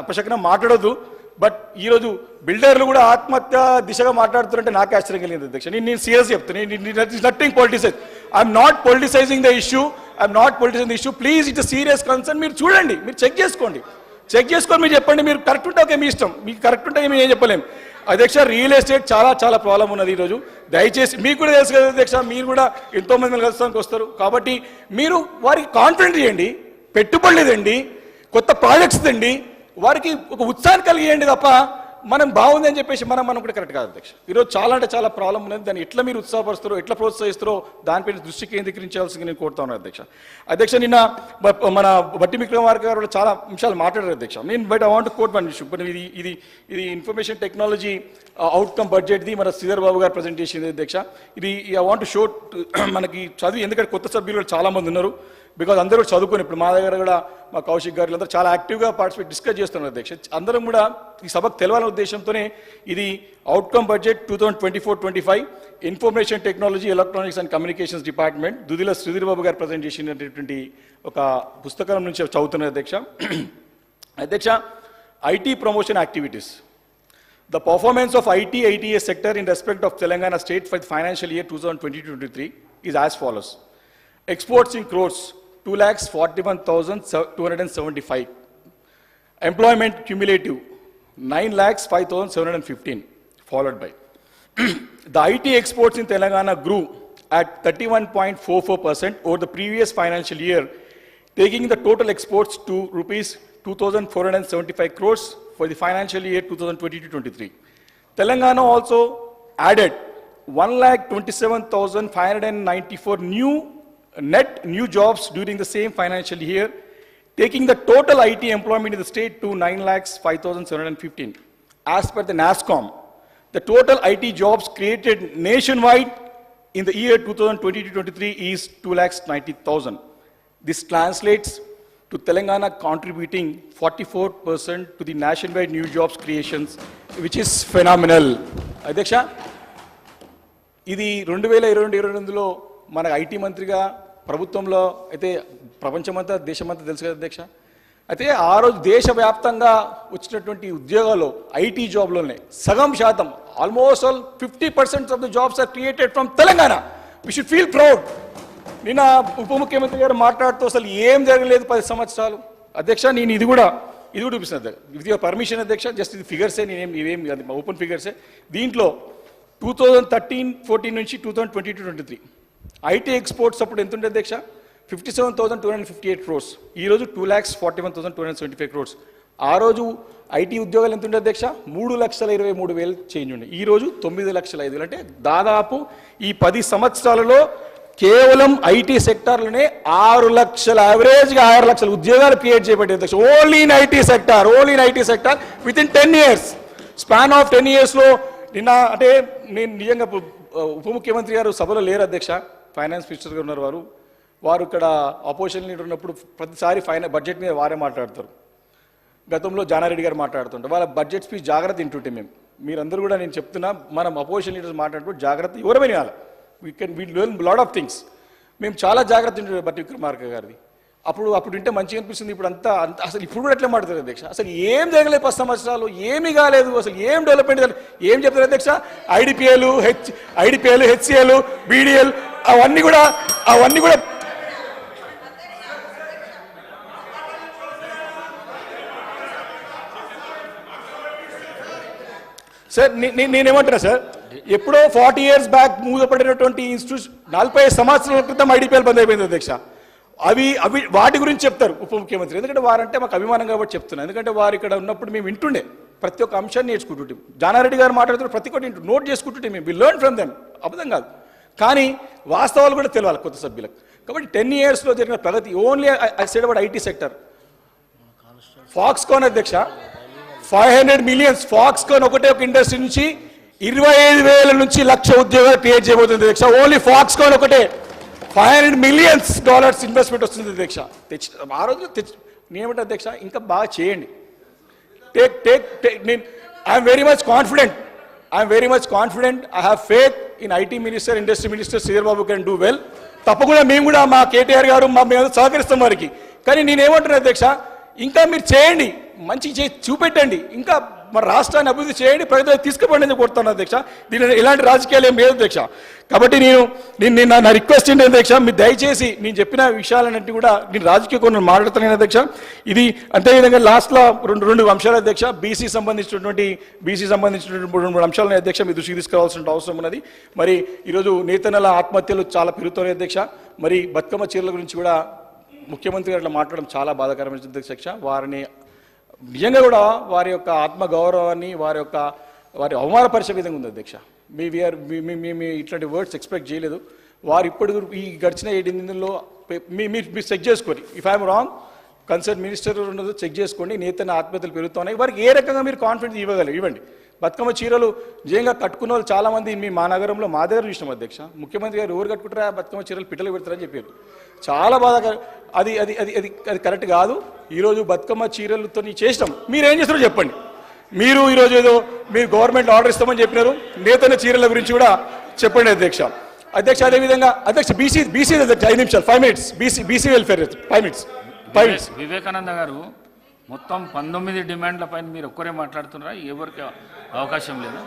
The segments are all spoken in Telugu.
అపశకనం మాట్లాడదు బట్ ఈరోజు బిల్డర్లు కూడా ఆత్మహత్య దిశగా మాట్లాడుతున్నారంటే నాకు ఆశ్చర్యం కలిగింది అధ్యక్ష. నేను నేను సీరియస్ చెప్తాను nothing politicise I'm not politicising the issue I'm not politicising the issue please it's serious concern మీరు చూడండి. మీరు చెక్ చేసుకోండి. చెక్ చేసుకొని మీరు చెప్పండి. మీరు కరెక్ట్ ఉంటే ఓకే మీ ఇష్టం. మీకు కరెక్ట్ ఉంటే మేము ఏం చెప్పలేము అధ్యక్ష రియల్ ఎస్టేట్ చాలా చాలా ప్రాబ్లం ఉన్నది ఈరోజు. దయచేసి మీకు కూడా తెలుసు కదా అధ్యక్ష మీరు కూడా ఎంతోమంది మంది వస్తారు. కాబట్టి మీరు వారికి కాన్ఫిడెంట్ చేయండి. పెట్టుబడి లేదండి. కొత్త ప్రాజెక్ట్స్ తండి వారికి ఒక ఉత్సాహం కలిగేయండి తప్ప మనం బాగుంది అని చెప్పేసి మనం మనం కూడా కరెక్ట్ కాదు అధ్యక్ష. ఈరోజు చాలా అంటే చాలా ప్రాబ్లం ఉన్నది. దాన్ని ఎట్లా మీరు ఉత్సాహపరుస్తారో ఎట్లా ప్రోత్సహిస్తారో దానిపై దృష్టి కేంద్రీకరించాల్సింది నేను కోరుతా ఉన్నాను అధ్యక్ష. అధ్యక్ష నిన్న మన బట్టి విక్రమార్క గారు కూడా చాలా అంశాలు మాట్లాడారు అధ్యక్ష. నేను బట్ ఐ వాంట్ కోట్ మన ఇష్యూ బట్ ఇది ఇది ఇది ఇన్ఫర్మేషన్ టెక్నాలజీ అవుట్కమ్ బడ్జెట్ది మన శ్రీధర్ బాబు గారు ప్రజెంటేషన్ అధ్యక్ష. ఇది ఐ వాంట్ షో మనకి చదివి ఎందుకంటే కొత్త సభ్యులు చాలామంది చాలా మంది ఉన్నారు. బికాజ్ అందరూ చదువుకుని ఇప్పుడు మా దగ్గర కూడా మా కౌశిక్ గారు అందరూ చాలా యాక్టివ్గా పార్టిసిపేట్ డిస్కస్ చేస్తున్నారు అధ్యక్ష. అందరం కూడా ఈ సభకు తెలవాలనే ఉద్దేశంతోనే ఇది outcome budget two thousand twenty four twenty five information technology electronics and communications department Duddilla Sridhar Babu garu present చేసినటువంటి ఒక పుస్తకం నుంచి చదువుతున్నారు అధ్యక్ష. అధ్యక్ష IT promotion activities The performance of IT ITS sector in respect of Telangana state for the financial year 2020-23 is as follows. Exports in crores, 2 lakhs 41,275. Employment cumulative, 9 lakhs 5,715, followed by. The IT exports in Telangana grew at 31.44% over the previous financial year, taking the total exports to rupees 2,475 crores for the financial year 2020-23. Telangana also added 1,27,594 new net new jobs during the same financial year, taking the total IT employment in the state to 9 lakhs 5,715. As per the NASCOM, the total IT jobs created nationwide in the year 2020-23 is 2 lakhs 90,000. This translates to Telangana contributing 44% to the nationwide new jobs creations, which is phenomenal. Adyaksha, ఇది రెండు వేల ఇరవై రెండు ఇరవై రెండులో మన ఐటీ మంత్రిగా ప్రభుత్వంలో అయితే ప్రపంచమంతా దేశమంతా తెలుసు కదా అధ్యక్ష? అయితే ఆ రోజు దేశవ్యాప్తంగా వచ్చినటువంటి ఉద్యోగాలు ఐటీ జాబ్లోనే సగం శాతం almost all fifty percent of the jobs are created from Telangana. We should feel proud నిన్న ఉప ముఖ్యమంత్రి గారు మాట్లాడుతూ అసలు ఏం జరగలేదు పది సంవత్సరాలు. అధ్యక్ష నేను ఇది కూడా ఇది కూడా చూపిస్తుంది విత్ యువర్ పర్మిషన్ అధ్యక్ష జస్ట్ ఇది ఫిగర్సే నేనేం ఇవేం ఓపెన్ ఫిగర్సే దీంట్లో టూ థౌజండ్ థర్టీన్ ఫోర్టీన్ నుంచి two thousand twenty two twenty three IT exports అప్పుడు ఎంత ఉండే అధ్యక్ష fifty seven thousand two hundred fifty eight crores ఈ రోజు two lakhs forty one thousand two hundred seventy five crores ఆ రోజు ఐటీ ఉద్యోగాలు ఎంత ఉండే అధ్యక్ష మూడు లక్షల ఇరవై మూడు వేలు చేంజ్ ఉండే ఈ రోజు తొమ్మిది లక్షల ఐదు వేలు అంటే దాదాపు ఈ పది సంవత్సరాలలో కేవలం ఐటీ సెక్టార్లోనే ఆరు లక్షల యావరేజ్గా ఆరు లక్షల ఉద్యోగాలు క్రియేట్ చేయబడ్డాయి అధ్యక్ష only in IT sector only in IT sector with in ten years span of ten ఇయర్స్లో నిన్న అంటే నేను నిజంగా ఉప ముఖ్యమంత్రి గారు సభలో లేరు అధ్యక్ష ఫైనాన్స్ మినిస్టర్ గారు ఉన్నారు వారు. వారు ఇక్కడ అపోజిషన్ లీడర్ ఉన్నప్పుడు ప్రతిసారి ఫైనా బడ్జెట్ మీద వారే మాట్లాడతారు. గతంలో జానారెడ్డి గారు మాట్లాడుతుంటారు. వాళ్ళ బడ్జెట్ స్పీచ్ జాగ్రత్త వింటుంటే మేము. మీరందరూ కూడా నేను చెప్తున్నా మనం అపోజిషన్ లీడర్స్ మాట్లాడుతూ జాగ్రత్త ఎవరమైన వినాలి we can we learn lot of things మేము చాలా జాగ్రత్త వింటుండే బట్టి విక్రమార్క గారిది. అప్పుడు అప్పుడు వింటే మంచిగా అనిపిస్తుంది. ఇప్పుడు అంతా అంత అసలు ఇప్పుడు కూడా ఎట్లా మాట్లాడతారు అధ్యక్ష. అసలు ఏం జరగలేదు పది సంవత్సరాలు ఏమీ కాలేదు అసలు ఏం డెవలప్మెంట్ ఏం చెప్తారు అధ్యక్ష? IDPL H IDPL HCL BDL అవన్నీ కూడా అవన్నీ కూడా సార్ నేనేమంటున్నా సార్ ఎప్పుడో ఫార్టీ ఇయర్స్ బ్యాక్ మూతపడినటువంటి ఇన్స్టిట్యూషన్ నలభై సంవత్సరాల క్రితం ఐడిపిఎల్ బంద్ అయిపోయింది అధ్యక్ష. అవి అవి వాటి గురించి చెప్తారు ఉప ముఖ్యమంత్రి. ఎందుకంటే వారంటే మాకు అభిమానం కాబట్టి చెప్తున్నాను ఎందుకంటే వారు ఇక్కడ ఉన్నప్పుడు మేము వింటుండే ప్రతి ఒక్క అంశాన్ని నేర్చుకుంటుంటే. జానారెడ్డి గారు మాట్లాడుతున్న ప్రతి ఒక్కటి నోట్ చేసుకుంటుంటే మేము. వి లెర్న్ ఫ్రమ్ దెమ్ అబద్ధం కాదు. కానీ వాస్తవాలు కూడా తెలియాలి కొత్త సభ్యులకు. కాబట్టి టెన్ ఇయర్స్లో జరిగిన ప్రగతి only I said about IT sector. Foxconn అధ్యక్ష ఫైవ్ హండ్రెడ్ మిలియన్స్ ఫాక్స్కాన్ ఒకటే ఒక ఇండస్ట్రీ నుంచి ఇరవై ఐదు వేల నుంచి లక్ష ఉద్యోగాలు క్రియేట్ చేయబోతుంది అధ్యక్ష. ఓన్లీ ఫాక్స్కాన్ ఒకటే. Five hundred millions dollars investment వస్తుంది అధ్యక్ష. తెచ్చి ఆ రోజు తెచ్చి నేనేమంటే అధ్యక్ష ఇంకా బాగా చేయండి. టేక్ టేక్ టేక్ నేను I'm very much confident I'm very much confident I have faith in IT minister industry minister Sridhar can do well తప్పకుండా మేము కూడా మా కేటీఆర్ గారు మా మేము సహకరిస్తాం వారికి. కానీ నేనేమంటున్నా అధ్యక్ష ఇంకా మీరు చేయండి. మంచి చేసి చూపెట్టండి. ఇంకా మరి రాష్ట్రాన్ని అభివృద్ధి చేయండి ప్రజలు తీసుకుపోండి కోరుతాను అధ్యక్ష. దీని ఇలాంటి రాజకీయాలు ఏం లేదు అధ్యక్ష. కాబట్టి నేను నేను నా- రిక్వెస్ట్ ఏంటి అధ్యక్ష? మీరు దయచేసి నేను చెప్పిన విషయాలన్నింటి కూడా నేను రాజకీయ కొన్ని మాట్లాడుతున్నాను అధ్యక్ష. ఇది అంతేవిధంగా లాస్ట్లో రెండు రెండు అంశాలు అధ్యక్ష. బీసీ సంబంధించినటువంటి బీసీ సంబంధించినటువంటి రెండు మూడు అంశాలను అధ్యక్ష. మీ దృష్టికి తీసుకురావాల్సిన అవసరం ఉన్నది. మరి ఈరోజు నేతనల ఆత్మహత్యలు చాలా పెరుగుతున్నాయి అధ్యక్ష. మరి బతుకమ్మ చీరల గురించి కూడా ముఖ్యమంత్రి గారు మాట్లాడడం చాలా బాధాకరమైన అధ్యక్ష. వారిని నిజంగా కూడా వారి యొక్క ఆత్మ గౌరవాన్ని వారి యొక్క వారి అవమానపరిచే విధంగా ఉంది అధ్యక్ష. మీ వీఆర్ మీ ఇట్లాంటి వర్డ్స్ ఎక్స్పెక్ట్ చేయలేదు. వారు ఇప్పుడు ఈ గడిచిన ఏడు ఎనిమిదిలో మీ మీరు మీరు చెక్ చేసుకోండి. If I'm wrong concern minister ఉన్నదో చెక్ చేసుకోండి. నేతన్న ఆత్మహత్యలు పెరుగుతున్నాయి. వారికి ఏ రకంగా మీరు కాన్ఫిడెన్స్ ఇవ్వగలరు? ఇవ్వండి. బతుకమ్మ చీరలు నిజంగా కట్టుకున్న వాళ్ళు చాలామంది మీ మా నగరంలో మా దగ్గర చూసినాం అధ్యక్ష. ముఖ్యమంత్రి గారు ఎవరు కట్టుకుంటారా బతుకమ్మ చీరలు పిట్టలు పెడతారని చెప్పారు. చాలా బాధ అది అది అది అది అది కరెక్ట్ కాదు. ఈరోజు బతుకమ్మ చీరలతో చేసినాం. మీరు ఏం చేస్తారో చెప్పండి. మీరు ఈరోజు ఏదో మీరు గవర్నమెంట్ ఆర్డర్ ఇస్తామని చెప్పినారు. నేతన్న చీరల గురించి కూడా చెప్పండి అధ్యక్ష. అధ్యక్ష అదేవిధంగా అధ్యక్ష బీసీ బీసీ అధ్యక్ష ఐదు నిమిషాలు five minutes BC BC welfare five minutes five minutes Vivekananda garu మొత్తం పంతొమ్మిది డిమాండ్ల పైన మీరు ఒక్కరే మాట్లాడుతున్నారా? ఎవరికి అవకాశం లేదు.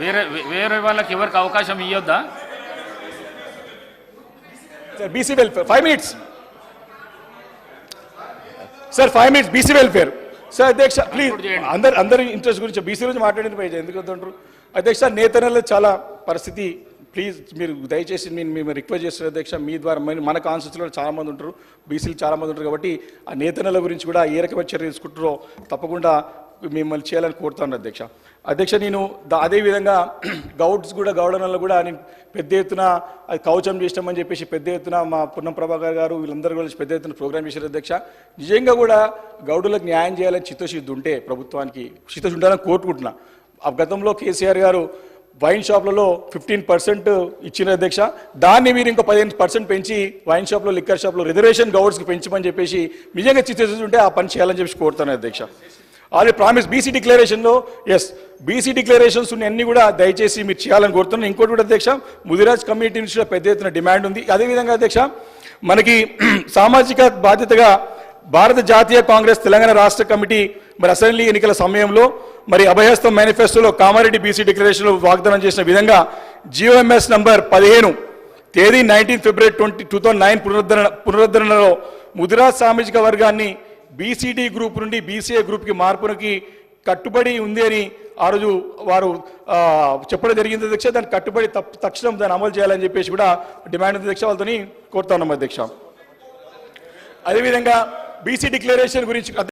వేరే వేరే వాళ్ళకి ఎవరికి అవకాశం ఇవ్వద్దా sir BC welfare five minutes sir five minutes BC welfare sir అధ్యక్ష ప్లీజ్. అందరు అందరి ఇంట్రెస్ట్ గురించి బీసీ గురించి మాట్లాడింది పై ఎందుకు వద్దంటారు? అధ్యక్ష నేతనలో చాలా పరిస్థితి ప్లీజ్ మీరు దయచేసి నేను మేము రిక్వెస్ట్ చేస్తున్నారు అధ్యక్ష మీ ద్వారా మన- మన కాన్స్టిట్యూన్సీలో చాలామంది ఉంటారు బీసీలు చాలామంది ఉంటారు కాబట్టి ఆ నేతనల గురించి కూడా ఏ రకమైన చర్య తీసుకుంటారో తప్పకుండా మిమ్మల్ని చేయాలని కోరుతాను అధ్యక్ష. అధ్యక్ష నేను అదేవిధంగా గౌడ్స్ కూడా గౌడనల్లో కూడా నేను పెద్ద ఎత్తున అది కవచం చేసినామని చెప్పేసి పెద్ద ఎత్తున మా పున్నం ప్రభాకర్ గారు వీళ్ళందరూ కలిసి పెద్ద ఎత్తున ప్రోగ్రామ్ చేశారు అధ్యక్ష. నిజంగా కూడా గౌడులకు న్యాయం చేయాలని చిత్తశుద్ధి ఉంటే ప్రభుత్వానికి చిత్తశుద్ధి ఉండాలని కోరుకుంటున్నా. ఆ గతంలో కేసీఆర్ గారు వైన్ షాప్లలో ఫిఫ్టీన్ పర్సెంట్ ఇచ్చిన అధ్యక్ష దాన్ని మీరు ఇంకో పదిహేను పర్సెంట్ పెంచి వైన్ షాప్లో లిక్కర్ షాప్లో రిజర్వేషన్ గౌడ్స్కి పెంచమని చెప్పేసి నిజంగా చిత్తశుద్ధి ఉంటే ఆ పని చేయాలని చెప్పి కోరుతాను అధ్యక్ష. ఆల్రెడీ ప్రామిస్ బీసీ డిక్లరేషన్లో ఎస్ బీసీ డిక్లరేషన్స్ అన్ని కూడా దయచేసి మీరు చేయాలని కోరుతున్నాను. ఇంకోటి కూడా అధ్యక్ష ముదిరాజ్ కమ్యూనిటీ నుంచి పెద్ద ఎత్తున డిమాండ్ ఉంది. అదేవిధంగా అధ్యక్ష మనకి సామాజిక బాధ్యతగా భారత జాతీయ కాంగ్రెస్ తెలంగాణ రాష్ట్ర కమిటీ మరి అసెంబ్లీ ఎన్నికల సమయంలో మరి అభయహస్తం మేనిఫెస్టోలో కామారెడ్డి బీసీ డిక్లరేషన్లో వాగ్దానం చేసిన విధంగా జియోఎంఎస్ నంబర్ పదిహేను తేదీ nineteen February twenty two thousand nine పునరుద్ధరణ పునరుద్ధరణలో ముదిరా సామాజిక వర్గాన్ని బీసీడీ గ్రూప్ నుండి బీసీఏ గ్రూప్కి మార్పునకి కట్టుబడి ఉంది అని ఆ రోజు వారు చెప్పడం జరిగింది అధ్యక్ష. దాన్ని కట్టుబడి తప్ప తక్షణం దాన్ని అమలు చేయాలని చెప్పేసి కూడా డిమాండ్ ఉంది అధ్యక్ష వాళ్ళతో కోరుతా ఉన్నాం అధ్యక్ష. అదేవిధంగా బీసీ డిక్లరేషన్ గురించి